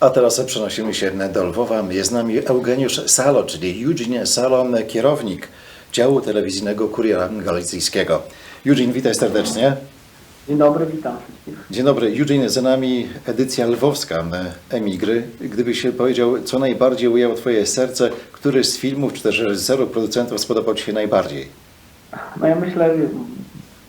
A teraz przenosimy się do Lwowa. Jest z nami Eugeniusz Salo, czyli Eugene Salo, kierownik działu telewizyjnego Kuriera Galicyjskiego. Eugene, witaj serdecznie. Dzień dobry, witam wszystkich. Dzień dobry. Eugene, za nami edycja lwowska Emigry. Gdybyś powiedział, co najbardziej ujęło Twoje serce, który z filmów, czy też reżyserów, producentów spodobał Ci się najbardziej? No ja myślę,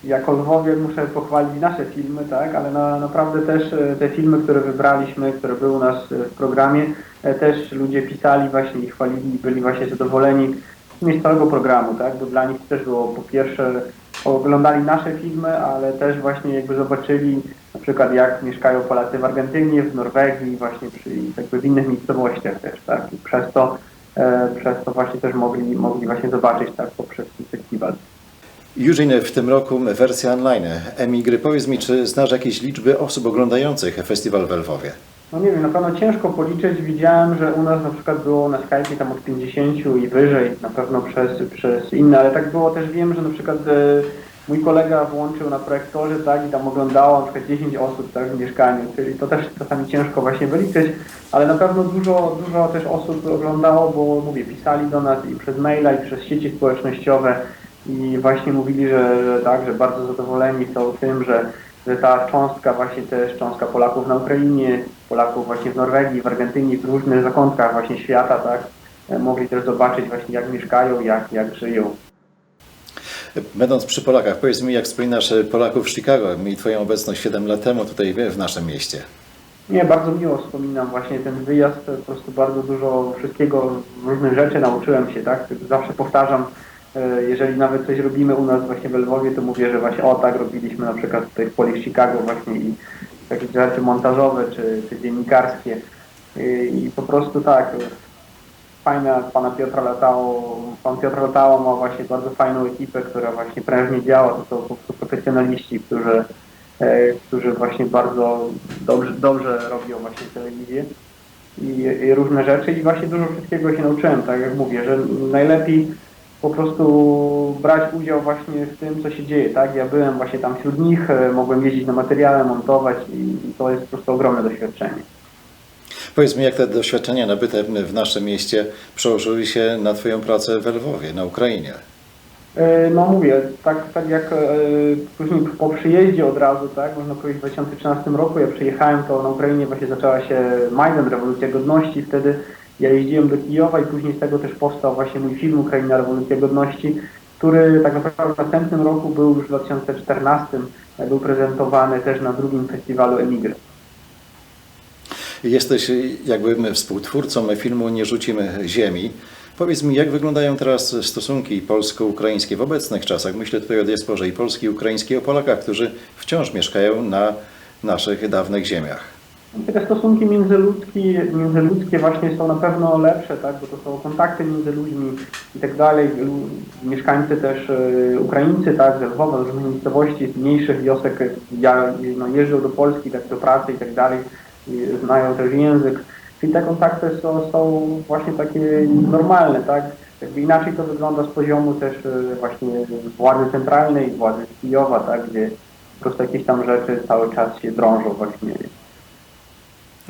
jako Lwowie muszę pochwalić nasze filmy, tak, ale na, naprawdę też e, te filmy, które wybraliśmy, które były u nas e, w programie, e, też ludzie pisali właśnie i chwalili, byli właśnie zadowoleni z całego programu, tak, bo dla nich też było po pierwsze oglądali nasze filmy, ale też właśnie jakby zobaczyli na przykład jak mieszkają Polacy w Argentynie, w Norwegii, właśnie przy, jakby w innych miejscowościach też, tak, i przez to, e, przez to właśnie też mogli, mogli właśnie zobaczyć tak poprzez ten festiwal. Eugene, w tym roku wersja online Emigry. Powiedz mi, czy znasz jakieś liczby osób oglądających festiwal w Lwowie? No nie wiem, na pewno ciężko policzyć. Widziałem, że u nas na przykład było na Skype tam od 50 i wyżej, na pewno przez, przez inne, ale tak było też wiem, że na przykład e, mój kolega włączył na projektorze, tak, i tam oglądało na przykład 10 osób tak, w mieszkaniu, czyli to też czasami ciężko właśnie wyliczyć, ale na pewno dużo, dużo też osób oglądało, bo mówię, pisali do nas i przez maila, i przez sieci społecznościowe i właśnie mówili, że, że tak, że bardzo zadowoleni są tym, że że ta cząstka właśnie też, cząstka Polaków na Ukrainie, Polaków właśnie w Norwegii, w Argentynie, w różnych zakątkach właśnie świata, tak, e, mogli też zobaczyć właśnie jak mieszkają, jak, jak żyją. Będąc przy Polakach, powiedz mi, jak wspominasz Polaków w Chicago i Twoją obecność 7 lat temu tutaj w naszym mieście? Nie, bardzo miło wspominam właśnie ten wyjazd, po prostu bardzo dużo wszystkiego, różnych rzeczy nauczyłem się, tak, zawsze powtarzam, e, jeżeli nawet coś robimy u nas właśnie w Lwowie, to mówię, że właśnie o tak robiliśmy na przykład tutaj w Chicago właśnie i takie rzeczy montażowe czy, czy dziennikarskie. I, i po prostu tak, fajna pana Piotra Latało, pan Piotr Latało ma właśnie bardzo fajną ekipę, która właśnie prężnie działa, to są po prostu profesjonaliści, którzy, e, którzy właśnie bardzo dobrze, dobrze robią właśnie telewizję i, i różne rzeczy i właśnie dużo wszystkiego się nauczyłem, tak jak mówię, że najlepiej po prostu brać udział właśnie w tym, co się dzieje, tak? Ja byłem właśnie tam wśród nich, e, mogłem jeździć na materiale, montować i, to jest po prostu ogromne doświadczenie. Powiedz mi, jak te doświadczenia nabyte w naszym mieście przełożyły się na Twoją pracę w Lwowie, na Ukrainie? E, No mówię, tak, tak jak e, później po przyjeździe od razu, tak, można powiedzieć w 2013 roku, ja przyjechałem, to na Ukrainie właśnie zaczęła się Majdan, rewolucja godności, wtedy ja jeździłem do Kijowa i później z tego też powstał właśnie mój film Ukraina, rewolucja godności, który tak naprawdę w następnym roku był już w 2014, e, był prezentowany też na drugim festiwalu Emigry. Jesteś jakby współtwórcą filmu Nie rzucimy ziemi. Powiedz mi, jak wyglądają teraz stosunki polsko-ukraińskie w obecnych czasach? Myślę tutaj o diasporze i polskiej, i ukraińskiej, o Polakach, którzy wciąż mieszkają na naszych dawnych ziemiach. Te stosunki międzyludzkie, międzyludzkie właśnie są na pewno lepsze, tak, bo to są kontakty między ludźmi i tak dalej. Mieszkańcy też e, Ukraińcy, tak, z Lwowa, z różnych miejscowości, z mniejszych wiosek ja, no, jeżdżą do Polski, tak, do pracy i tak dalej, i znają też język. Czyli te kontakty są, są właśnie takie normalne, tak. Jakby inaczej to wygląda z poziomu też e, właśnie władzy centralnej, władzy Kijowa, tak, gdzie po prostu jakieś tam rzeczy cały czas się drążą właśnie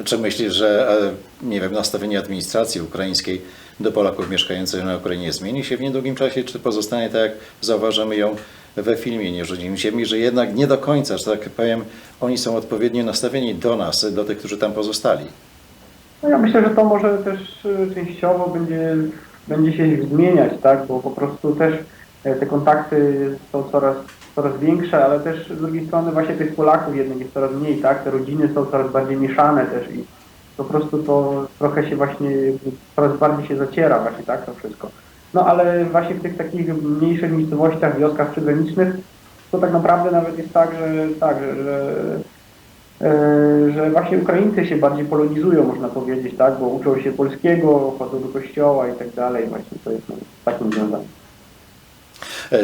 Czy myślisz, że e, nie wiem, nastawienie administracji ukraińskiej do Polaków mieszkających na Ukrainie zmieni się w niedługim czasie, czy pozostanie tak, jak zauważamy ją we filmie Nie rzucimy ziemi, że jednak nie do końca, że tak powiem, oni są odpowiednio nastawieni do nas, do tych, którzy tam pozostali? No ja myślę, że to może też e, częściowo będzie, będzie się zmieniać, tak, bo po prostu też e, te kontakty są coraz, coraz większe, ale też z drugiej strony właśnie tych Polaków jednak jest coraz mniej, tak, te rodziny są coraz bardziej mieszane też i po prostu to trochę się właśnie, coraz bardziej się zaciera właśnie, tak, to wszystko. No ale właśnie w tych takich mniejszych miejscowościach, wioskach przygranicznych, to tak naprawdę nawet jest tak, że tak, że, że e, że właśnie Ukraińcy się bardziej polonizują, można powiedzieć, tak, bo uczą się polskiego, chodzą do kościoła i tak dalej, właśnie to jest no, takim związane.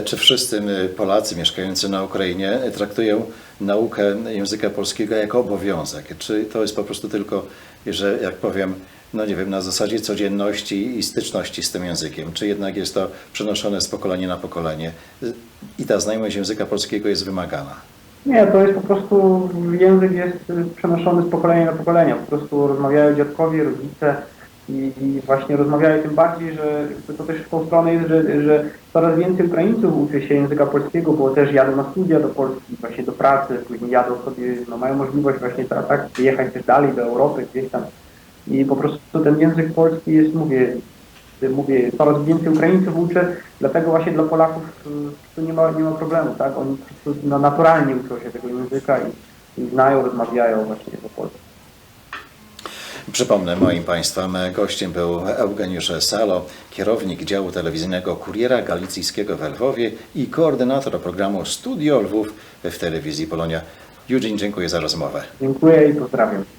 Czy wszyscy Polacy mieszkający na Ukrainie traktują naukę języka polskiego jako obowiązek? Czy to jest po prostu tylko, że jak powiem, no nie wiem, na zasadzie codzienności i styczności z tym językiem? Czy jednak jest to przenoszone z pokolenia na pokolenie i ta znajomość języka polskiego jest wymagana? Nie, to jest po prostu język jest przenoszony z pokolenia na pokolenie. Po prostu rozmawiają dziadkowie, rodzice i, właśnie rozmawiają tym bardziej, że to też w tą stronę jest, że, że coraz więcej Ukraińców uczy się języka polskiego, bo też jadą na studia do Polski, właśnie do pracy, później jadą sobie, no mają możliwość właśnie tak, tak wyjechać też dalej do Europy gdzieś tam. I po prostu ten język polski jest, mówię, mówię, coraz więcej Ukraińców uczy, dlatego właśnie dla Polaków y, tu nie ma, nie ma problemu, tak? Oni no, naturalnie uczą się tego języka i, i znają, rozmawiają właśnie po polsku. Przypomnę, moim Państwa gościem był Eugeniusz Salo, kierownik działu telewizyjnego Kuriera Galicyjskiego w Lwowie i koordynator programu Studio Lwów w telewizji Polonia. Eugene, dziękuję za rozmowę. Dziękuję i pozdrawiam.